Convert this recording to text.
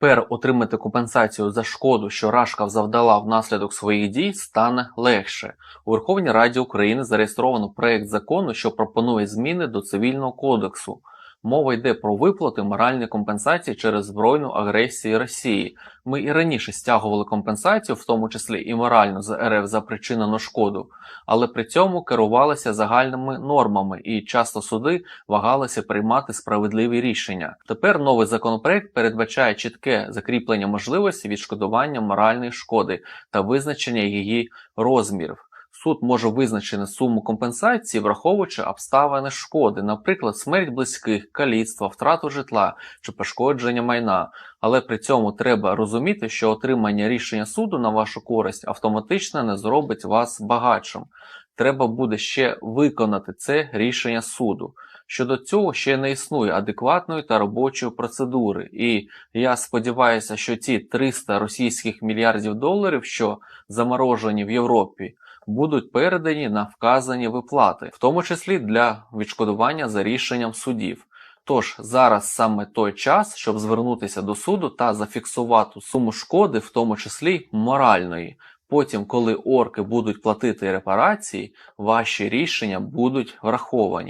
Тепер отримати компенсацію за шкоду, що Рашкав завдала внаслідок своїх дій, стане легше. У Верховній Раді України зареєстровано проект закону, що пропонує зміни до цивільного кодексу. Мова йде про виплати моральної компенсації через збройну агресію Росії. Ми і раніше стягували компенсацію, в тому числі і моральну з РФ за причинену шкоду, але при цьому керувалися загальними нормами, і часто суди вагалися приймати справедливі рішення. Тепер новий законопроект передбачає чітке закріплення можливості відшкодування моральної шкоди та визначення її розмірів. Суд може визначити суму компенсації, враховуючи обставини шкоди, наприклад, смерть близьких, каліцтва, втрату житла чи пошкодження майна. Але при цьому треба розуміти, що отримання рішення суду на вашу користь автоматично не зробить вас багатшим. Треба буде ще виконати це рішення суду. Щодо цього ще не існує адекватної та робочої процедури, і я сподіваюся, що ці 300 російських мільярдів доларів, що заморожені в Європі, будуть передані на вказані виплати, в тому числі для відшкодування за рішенням судів. Тож зараз саме той час, щоб звернутися до суду та зафіксувати суму шкоди, в тому числі моральної. Потім, коли орки будуть платити репарації, ваші рішення будуть враховані.